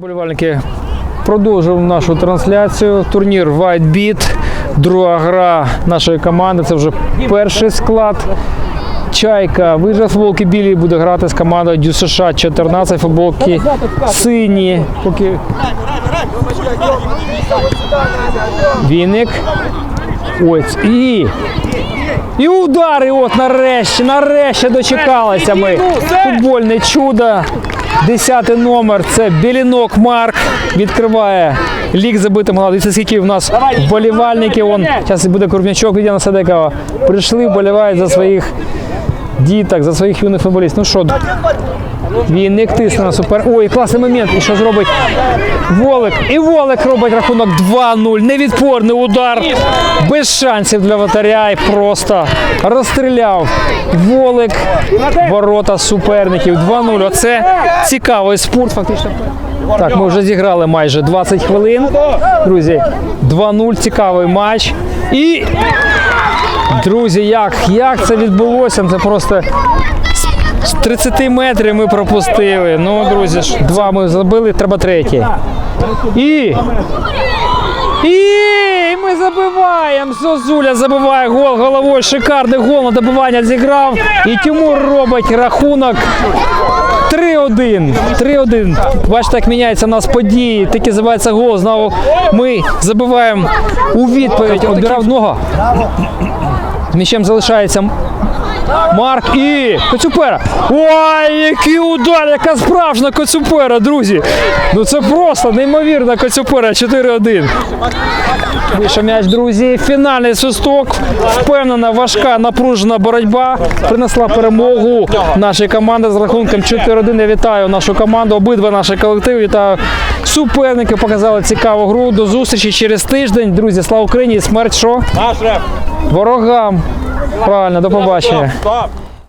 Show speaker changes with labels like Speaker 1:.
Speaker 1: Болівальники продовжуємо нашу трансляцію. Турнір White Beat. Друга гра нашої команди. Це вже перший склад. Чайка вижив футболки білі буде грати з командою Дю США 14 футболки сині. Поки... Віник. Ось і. І удари, от нарешті, нарешті дочекалися ми. Футбольне чудо. Десятий номер це Білінок Марк. Відкриває лік забитим голом. Дивіться, скільки в нас болівальників. Он, зараз буде Курнячок, Відяна Садекова. Прийшли, вболівають за своїх діток, за своїх юних футболістів. Ну що, Вінник тисне на супер. Ой, класний момент. І що зробить Волик? І Волик робить рахунок 2-0. Невідпорний удар. Без шансів для вратаря. І просто розстріляв Волик. Ворота суперників. 2-0. Оце цікавий спорт. Фактично. Так, ми вже зіграли майже 20 хвилин. Друзі, 2-0. Цікавий матч. І. Друзі, як, як це відбулося? Це просто з 30 метрів ми пропустили. Ну, друзі, ж, два ми забили, треба третій. І. І ми забиваємо. Зозуля забиває гол головою. Шикарний гол на добивання зіграв. І Тимур робить рахунок 3-1. 3-1. Бачите, як міняються у нас події. Таки забивається гол. Знову ми забиваємо у відповідь. Обирав нога. З м'ячем залишається Марк і Коцюпера. Ой, який удар, яка справжня Коцюпера, друзі. Ну це просто неймовірна Коцюпера 4-1. Вийшов м'яч, друзі. Фінальний свисток. Впевнена, важка, напружена боротьба. Принесла перемогу нашій команді з рахунком 4-1. Я вітаю нашу команду, обидва наші колективи. Вітаю суперники. Показали цікаву гру. До зустрічі через тиждень. Друзі, слава Україні! Смерть що? Ворогам. Правильно, до побачення.